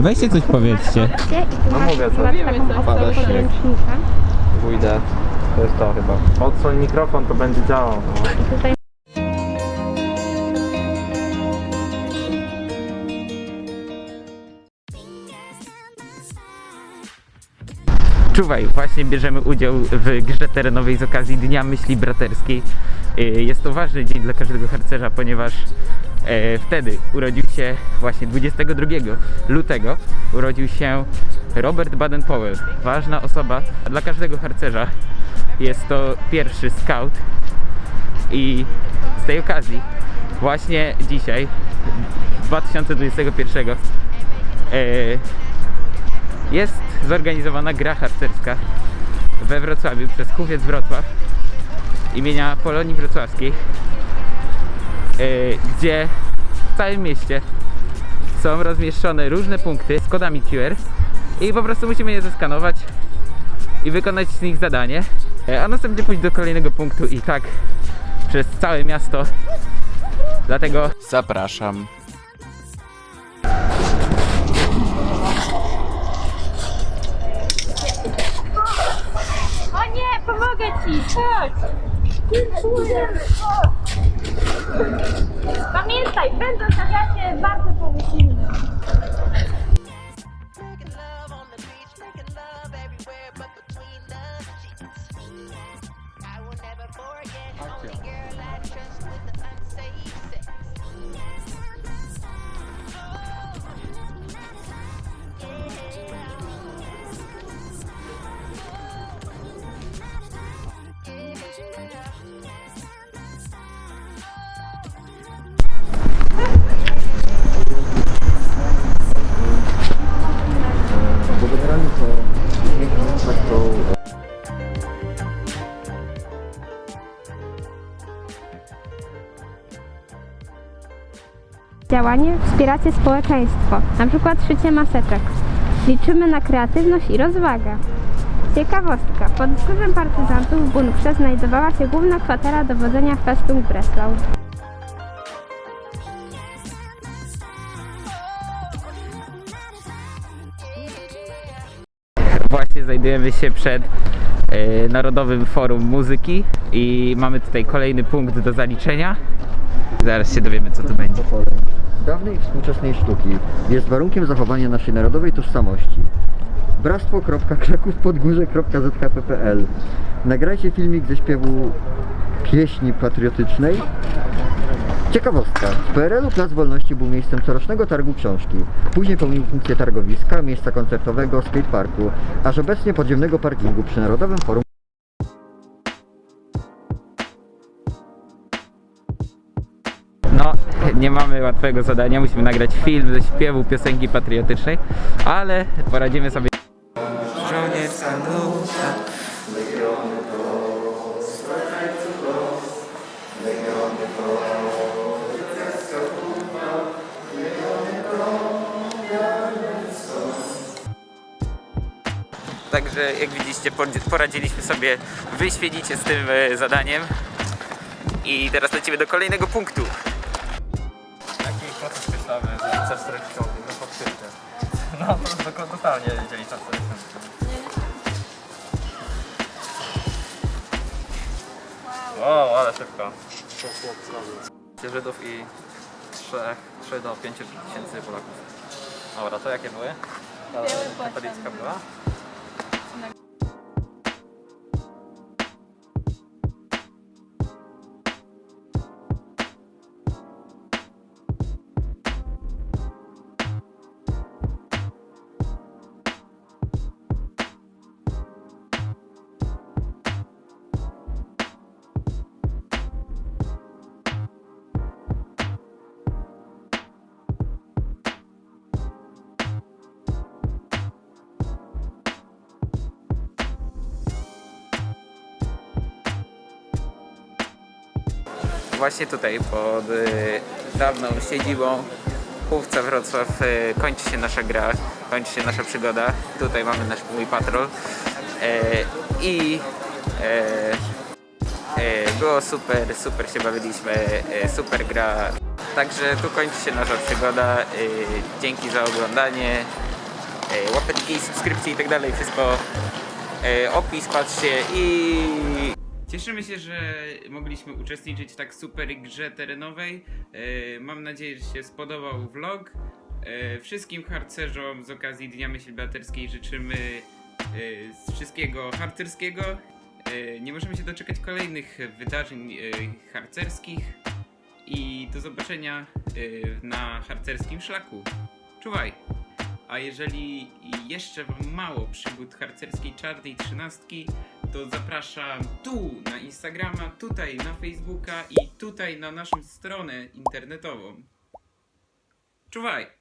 Weźcie coś powiedzcie. No mówię co. Pada śnieg. Pójdę. To jest to chyba. Odsłoń mikrofon, to będzie działał. Czuwaj, właśnie bierzemy udział w grze terenowej z okazji Dnia Myśli Braterskiej. Y, Jest to ważny dzień dla każdego harcerza, ponieważ e, wtedy urodził się właśnie 22 lutego urodził się Robert Baden-Powell. Ważna osoba dla każdego harcerza. Jest to pierwszy scout i z tej okazji właśnie dzisiaj 2021 e, jest zorganizowana gra harcerska we Wrocławiu przez Kuwiec Wrocław imienia Polonii Wrocławskiej, e, gdzie w całym mieście są rozmieszczone różne punkty z kodami QR i po prostu musimy je zeskanować i wykonać z nich zadanie, e, a następnie pójść do kolejnego punktu i tak przez całe miasto. Dlatego zapraszam. Ci, chodź! Pamiętaj, będąc na wiacie, bardzo pomyślny. Działanie wspieracie społeczeństwo, na przykład szycie maseczek. Liczymy na kreatywność i rozwagę. Ciekawostka. Pod wzgórzem partyzantów w bunkrze znajdowała się główna kwatera dowodzenia Festung Breslau. Właśnie znajdujemy się przed e, Narodowym Forum Muzyki i mamy tutaj kolejny punkt do zaliczenia. Zaraz się dowiemy co tu będzie. Dawnej i współczesnej sztuki jest warunkiem zachowania naszej narodowej tożsamości. Bractwo.krakówpodgórze.zkp.pl Nagrajcie filmik ze śpiewu pieśni patriotycznej. Ciekawostka. W PRL-u Plac Wolności był miejscem corocznego targu książki. Później pełnił funkcję targowiska, miejsca koncertowego, skateparku, aż obecnie podziemnego parkingu przy Narodowym Forum nie mamy łatwego zadania, musimy nagrać film ze śpiewu piosenki patriotycznej, ale poradzimy sobie. Żołnierz saluta. Także jak widzicie por- poradziliśmy sobie wyświetlicie z tym e, zadaniem i teraz lecimy do kolejnego punktu. Coś treściowy, no podkreślę. No to jest totalnie dzieli czas Wow, ale szybko. Żydów i 3, 3 do 5 tysięcy Polaków. Dobra, to jakie były? Ta Katolicka była? Właśnie tutaj pod y, dawną siedzibą Chówca Wrocław y, kończy się nasza gra, kończy się nasza przygoda. Tutaj mamy nasz mój patrol e, i było super, super się bawiliśmy, super gra. Także tu kończy się nasza przygoda. Dzięki za oglądanie. Łapeczki, subskrypcje i tak dalej. Wszystko opis, patrzcie i... Cieszymy się, że mogliśmy uczestniczyć w tak super grze terenowej. Yy, mam nadzieję, że się spodobał vlog. Yy, wszystkim harcerzom z okazji Dnia Myśli Bohaterskiej życzymy yy, z wszystkiego harcerskiego. Nie możemy się doczekać kolejnych wydarzeń harcerskich i do zobaczenia na harcerskim szlaku. Czuwaj! A jeżeli jeszcze mało przygód harcerskiej czarnej trzynastki, to zapraszam tu na Instagrama, tutaj na Facebooka i tutaj na naszą stronę internetową. Czuwaj!